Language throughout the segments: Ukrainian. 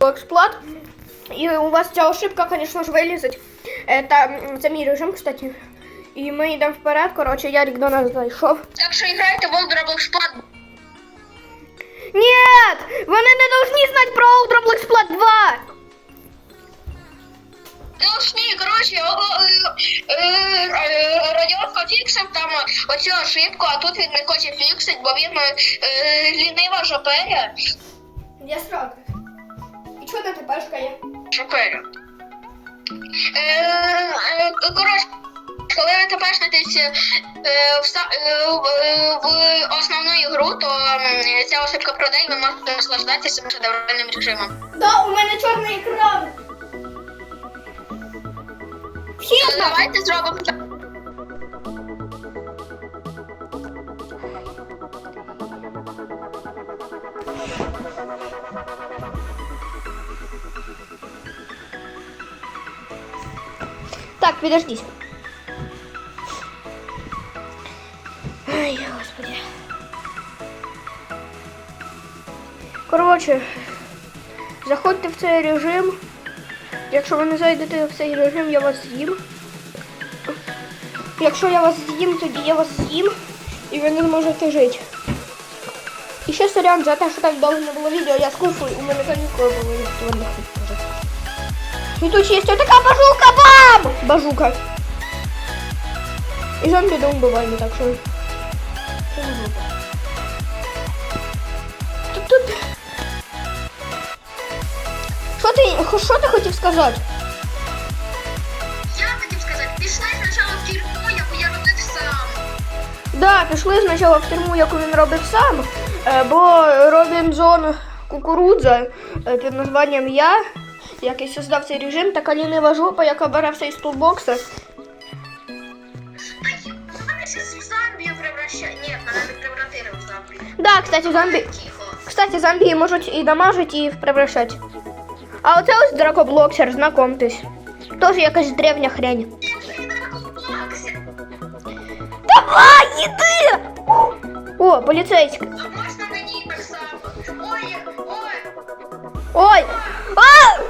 експлуат. І у вас ця ошибка, звісно ж, вилізить. Е, Та м, це мій режим, кстати. І ми йдемо вперед. Коротше, Ярик до нас зайшов. Так що грайте в Old Roblox Plat. Ні! Вони не повинні знати про Old Roblox Plat 2! Ну, ні, коротше, о- е, е, е, Радіонко фіксив там оцю ошибку, а тут він не хоче фіксити, бо він е, лінива жоперя. Я срака. І чого ти пешкає? Жоперя. Е, е, коротше, коли ви тепешнетесь е, в, основну ігру, то ця ошибка пройде і ви можете наслаждатися шедевральним режимом. Да, у мене чорний екран. Давайте зробимо подождите. Ай, господи. Коротше, заходьте в цей режим. Якщо ви не зайдете в цей режим, я вас з'їм. Якщо я вас з'їм, тоді я вас з'їм і ви не зможете жити. І ще сорян за те, що так довго не було відео, я скуфую, у мене канікули були віртуальних може. І тут є ось така бажука бам! Бажука. І зомбі до убивання, так що. Це не група. Тут тут. Що ти, що ти хотів сказати? Я хотів сказати, пішли спочатку в тюрму, яку я робив сам. Да, пішли спочатку в тюрму, яку він робив сам, е, бо Робінзон Кукурудза е, під названням Я, який создав цей режим, така лінива жопа, яка бере все із тулбокса. Да, кстати, зомбі. Тихо. Кстати, зомбі можуть і дамажити, і превращати. А оце ось дракоблоксер, знакомтесь. Тоже якась древня хрень. Давай, іди! О, поліцейський. Ой, ой. Ой! А!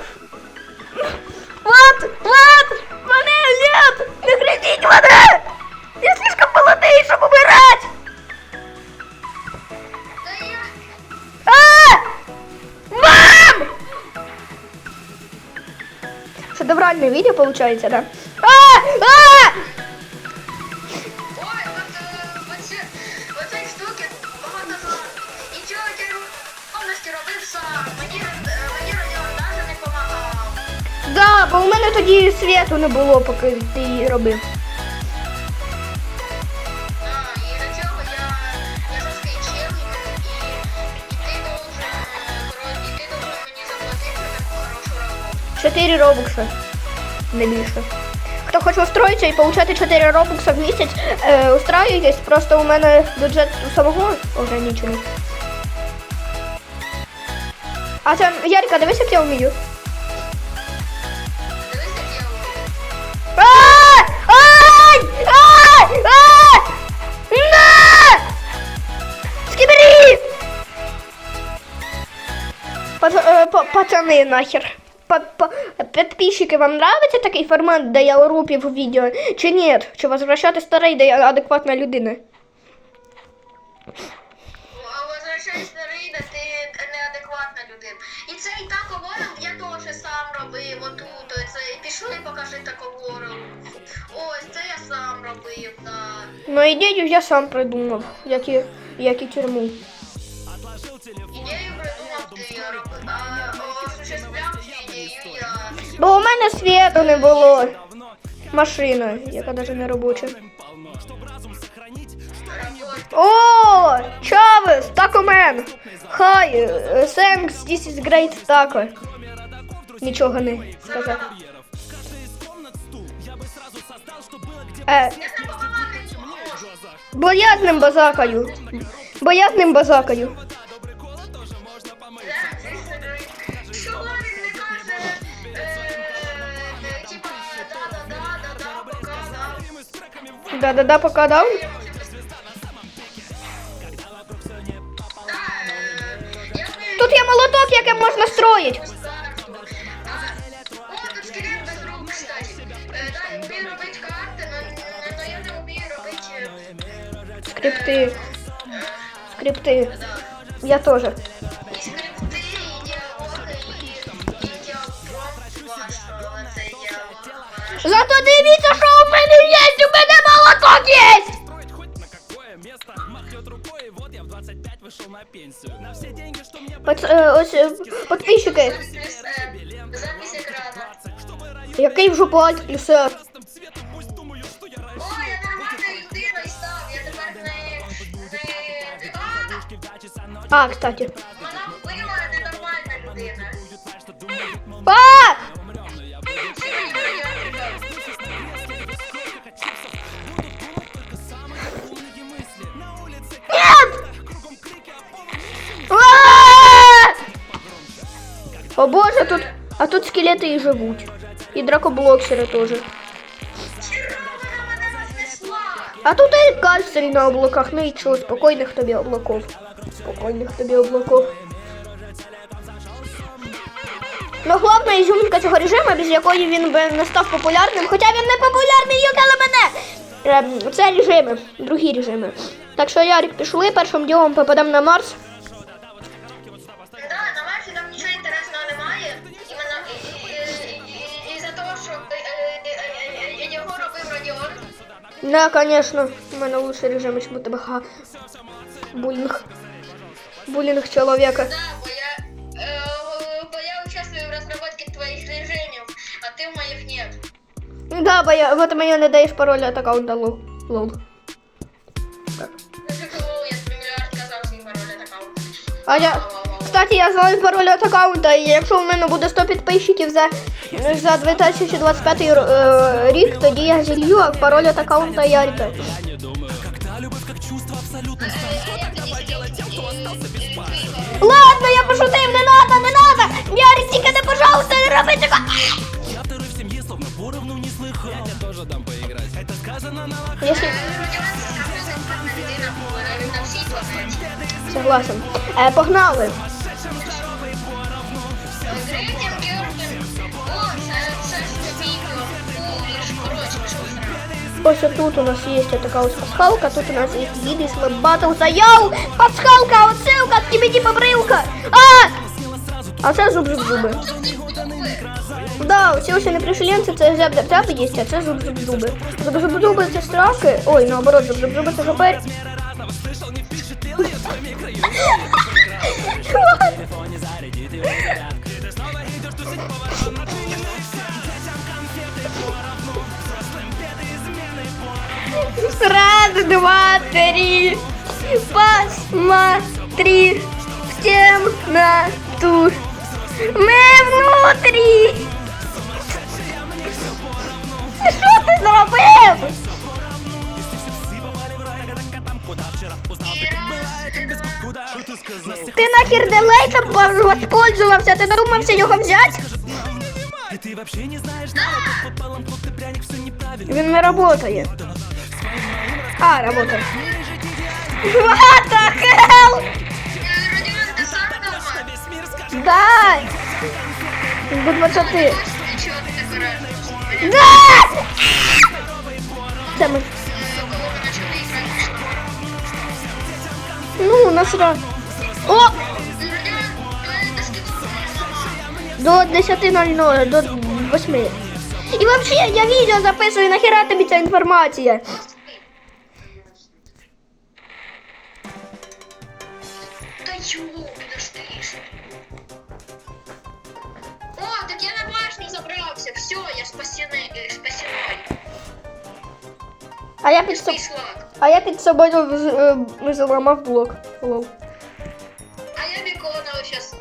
Е, мені радіо навіть не допомагав. Да, бо у мене тоді світу не було, поки ти її робив. А, е. 4 робокса. Не більше. Хто хоче устроїтися і отримати 4 робокса в місяць, е, устроюйтесь, просто у мене бюджет самого ограничений. А це, Ярика, дивись, як я вмію. Пацани нахер. Подписчики, вам нравится такий формат, де я ору в відео? Чи ні? Чи возвращати старий, де я адекватна людина? А возвращайся на Рейда, ти неадекватна людина. І цей тако ворог я теж сам робив отут. Це пішли, покажи тако ворог. Ось це я сам робив, так. Ну ідею я сам придумав, як і, як і тюрму. Ідею придумав ти я робив, а Бо у мене світу не було. Машина, яка навіть не робоча. О, Чавес, Taco Man. Hi, uh, thanks, this is great taco. Нічого не сказав. Е, бо я з ним базакаю. Бо я з ним базакаю. Скрипти. Я теж. І скрипти, і діалоги, і, і діалог вашого, це діалог. Зато дивіться, що у мене є, у мене есть! Под, э, ось, э, подписчики. Який вже платить плюсер? А, кстати. Тут і живуть. І дракоблоксери теж. А тут і кальций на облаках. Ну і чого, спокійних тобі облаков. Спокійних тобі облаков. Ну, головна ізюминка цього режиму, без якої він би не став популярним, хоча він не популярний, юкали мене! Ем, Це режими, другі режими. Так що, Ярик, пішли, першим ділом попадемо на Марс. Да, конечно. У мене лучший режим, чому тебе ха. Булінг. Булінг чоловіка. Да, бо я, е, бо я участвую в розробці твоїх режимів, а ти в моїх нет. Да, бо я, вот мені не даєш пароль от аккаунта лол. лол. Ну, я мільярд казав свій пароль від аккаунту. А я, кстати, я знаю пароль от аккаунта, і якщо в мене буде 100 підписчиків за, за 2025 е, рік, тоді я зілью пароль от аккаунта Ярика. Ладно, я пошутив, не надо, не надо! Ярик, тільки не, пожалуйста, не роби цього! Лохах Якщо... Радіон це Грейтім Георгін, о, це, це ж відео, Уліш, коротше, пішов зразу. Ось тут у нас є така ось пасхалка, тут у нас є їди слаб батл за яу! Пасхалка, отсилка, скибіді побрилка! А! А це зуб зуб зуби. Да, оці ось непришеленці, це зяб зяб зяб є, а це зуб зуб зуби. Зуб зуб зуби це страки. Ой, наоборот, зуб зуб зуби це жопер. Раз, два, три. Посмотри в темноту. Мы внутри. Що ти зробив? Ти нахер делейтом воспользовався, ти додумався його взяти? И ты вообще не знаешь, что под полом плох ты пряник, все неправильно Він не работає. А, работает. What the hell? Да! 20. Точно, чого ти? Да! Почали іграти. Ну, насра. О! До 10.00, до 8. І вообще, я відео записую, нахера тобі ця інформація? Та йо, подожди. О, так я на башню забрався. Все, я спасений, е, спасений. А я під, соб... Пішла. а я під собою вз- е, зламав блок. Лол. А я виконала сейчас.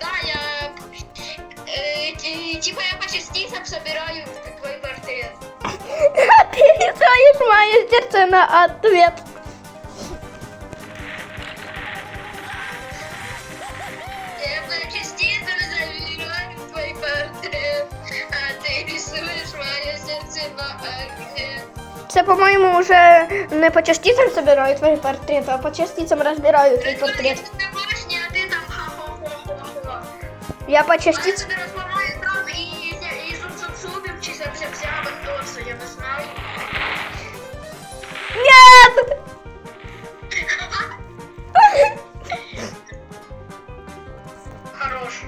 Да, я... э, ти- Типа я по частицам собираю твой портрет. А ты рисуешь мое сердце на ответ. Це, по-моєму, вже не по частицям собираю твої портрети, а по частицям розбираю твій я портрет. а там. Я по Я частиц... тобі розламаю там і, і, і зуб-зуб-зубів, чи зяб-зяб-зяб, я не знаю. Нет! Хорош.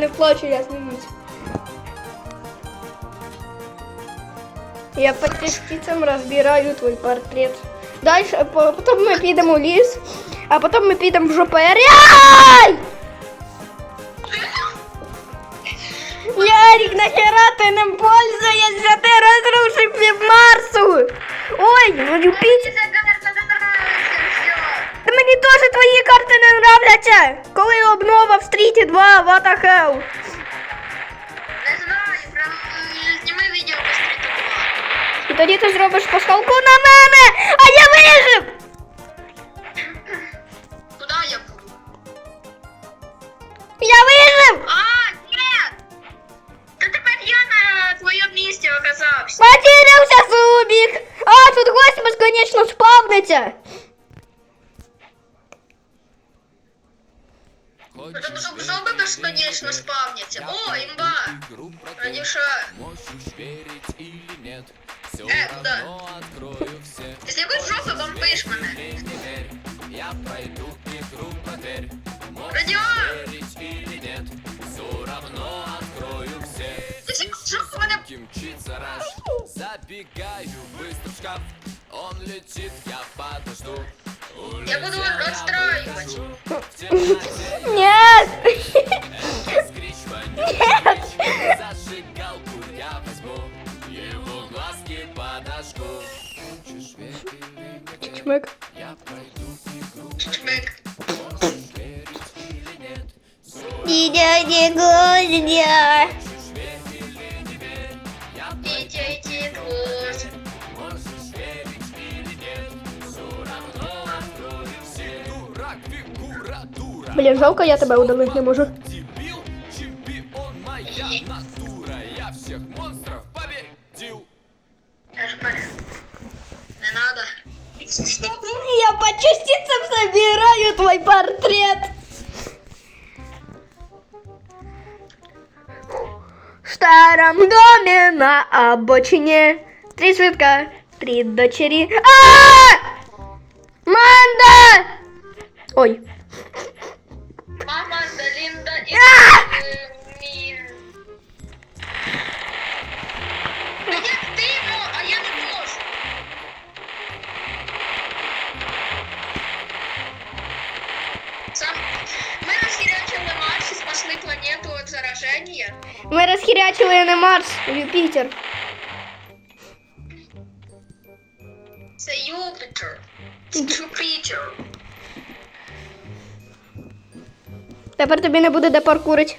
не плачу, я смеюсь. Я по частицам разбираю твой портрет. Дальше, по- потом ми підемо в ліс, а потом ми підемо в ЖПР. Ай! Ярик, нахера ти ним пользуєшся? Ти розрушив пів Марсу! Ой, ну Юпітер. Мені теж твої карти не нравляться! Коли обнова в стріті 2, what the hell? Не знаю, прям зніми відео по стріту 2. І тоді ти зробиш пасхалку на мене, а я вижив! Быстренько мчится Забегаю быстро в шкаф Он летит, я подожду Я буду вас расстраивать Нет! Э, нет! Зажигалку я возьму Его глазки подожгу Чмык. Я пойду игру. Чмык. Меня не гонят. Блін, жалко, я тебе удалити не можу. Надо. Я по частицам собираю твой портрет. В старом доме на обочине три цветка, три дочери. А! Манда! Ой. Мама, Лінда і А! е, Мін. А як ти мо- а я не можу. Сам ми розхірячили Марс і спасли Тепер тобі не буде де паркурить.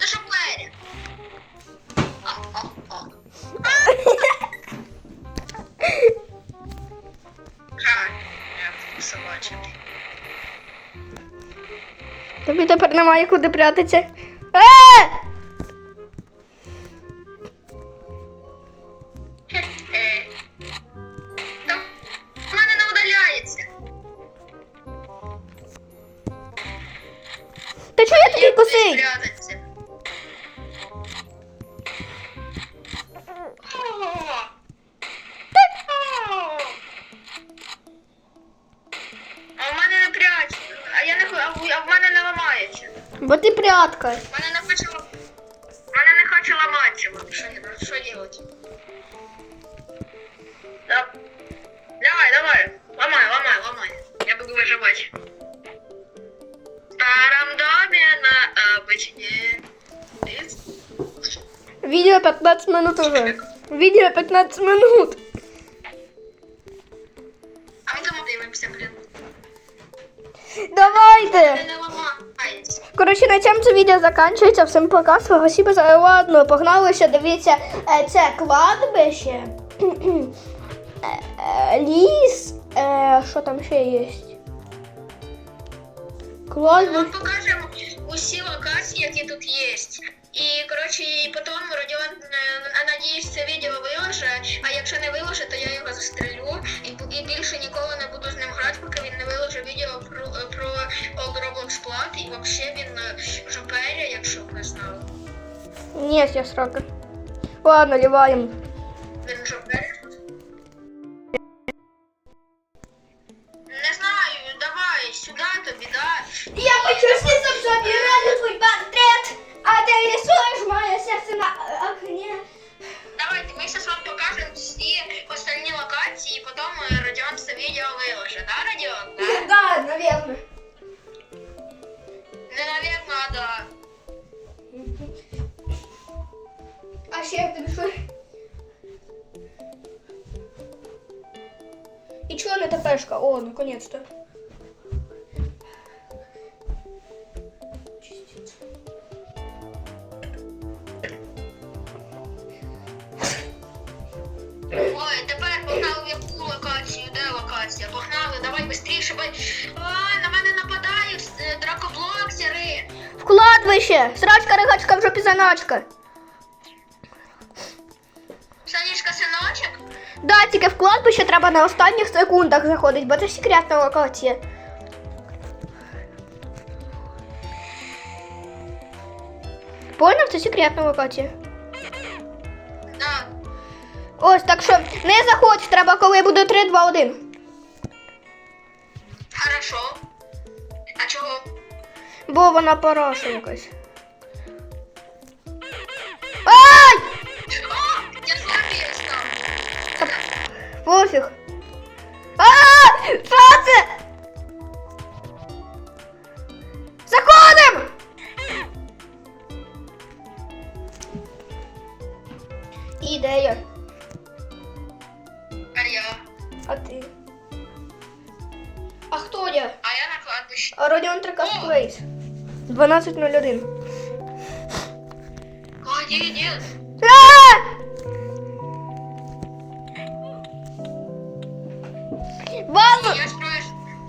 Тобі тепер немає куди прятатися. Е! Да. Давай, давай. Ломай, ломай, ломай. Я буду выживать. В старом доме на обочине. Лес. Відео 15 минут уже. Відео 15 минут. подивимося, блін. Давайте! Не ламається. Коротше, на цьому це відео закінчується. Всім пока. Спасибо за ладно. Погнали ще дивіться. е, Це кладбище. Е, е, Ліс. Е, Що там ще є? Ми Кладбище. вам покажемо усі локації, які тут є. І, коротше, і потім Родіон, е, надіюсь, це відео виложи, а якщо не виложить, то я його застрелю і, і більше ніколи не буду з ним грати, поки він не виложить відео про, про Old Roblox Plat, і взагалі він е, жоперя, якщо б не знали. Ні, я срока. Ладно, ливаємо. Він жоперя. Давай, сюди тобі, да. Я хочу снизу забирать твой портрет, а ты рисуешь мое сердце на окне. Давайте, ми зараз вам покажемо всі остальні локації, і потім е, Родіон це відео виложить, да, Родіон? Да? Да, наверное. Не навірно, а да. А ще як тобі що? І чого не ТПшка? О, наконец-то. Локація? Погнали, давай швидше, бо на мене нападають е, дракоблоксери. В кладбище! Срачка, ригачка, в жопі. Санічка синочок? Да, тільки в кладбище треба на останніх секундах заходить, бо це секретна локація. Поняв, це секретна локація. Да. Ось, так що не заходь, треба, коли буде 3, 2, 1. Хорошо. А чого? Бо вона якась. Ай! О, я зомбі став. Та Пофіг. А! Що це? Заходим! Ідея. Родіон Трикас Плейс. 12.01. О, ні, ні. А! Базу! Я.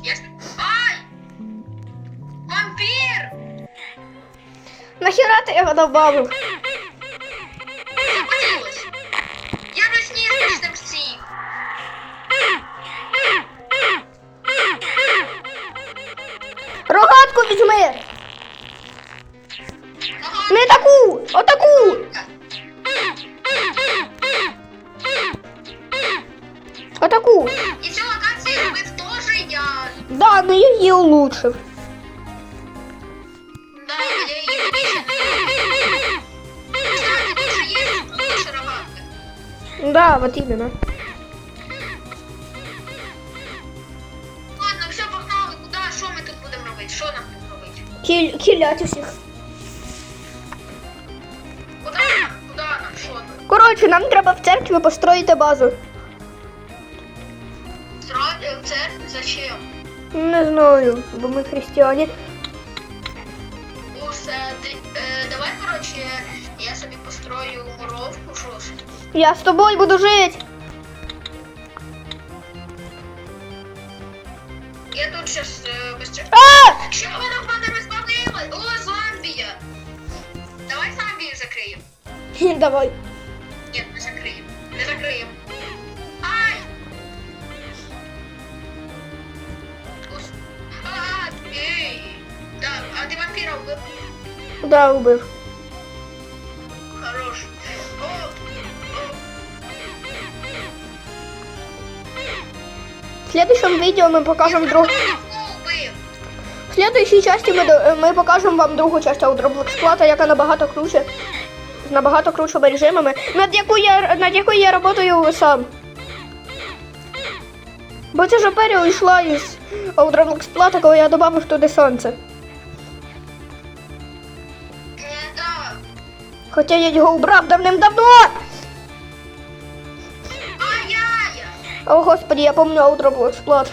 Я строю. Ай! Вампір! Нахера ти його добавив? робити? Кіль, кілять усіх. Куди нам? Куди нам? Що нам? Коротше, нам треба в церкві построїти базу. Зробити в церкві? Зачем? Не знаю, бо ми християни. Усе, ти, е, давай, коротше, я собі построю муровку, щось. Я з тобою буду жити. Я тут сейчас е, без цього. А! Що ви на мене розбавили? О, зомбія! Давай зомбію закриємо. Давай. Ні, не закриємо. Не закриємо. Ай! Ус- А, ей! Так, а ти вампіра вбив? Да, убив. Хорош. О, о. В следующем відео ми покажемо друг... В следующей части ми, до- ми покажемо вам другу часть Roblox Plata, яка набагато круче. З набагато кручими режимами, над яку я, над якою я працюю сам. Бо ця ж оперія йшла із Roblox Plata, коли я додав туди сонце. Хоча я його убрав давним-давно. О, господи, я помню Roblox Plata.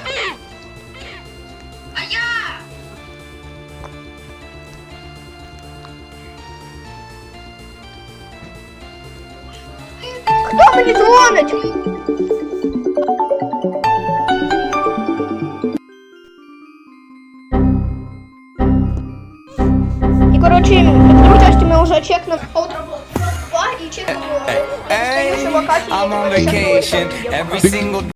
I'm on vacation every single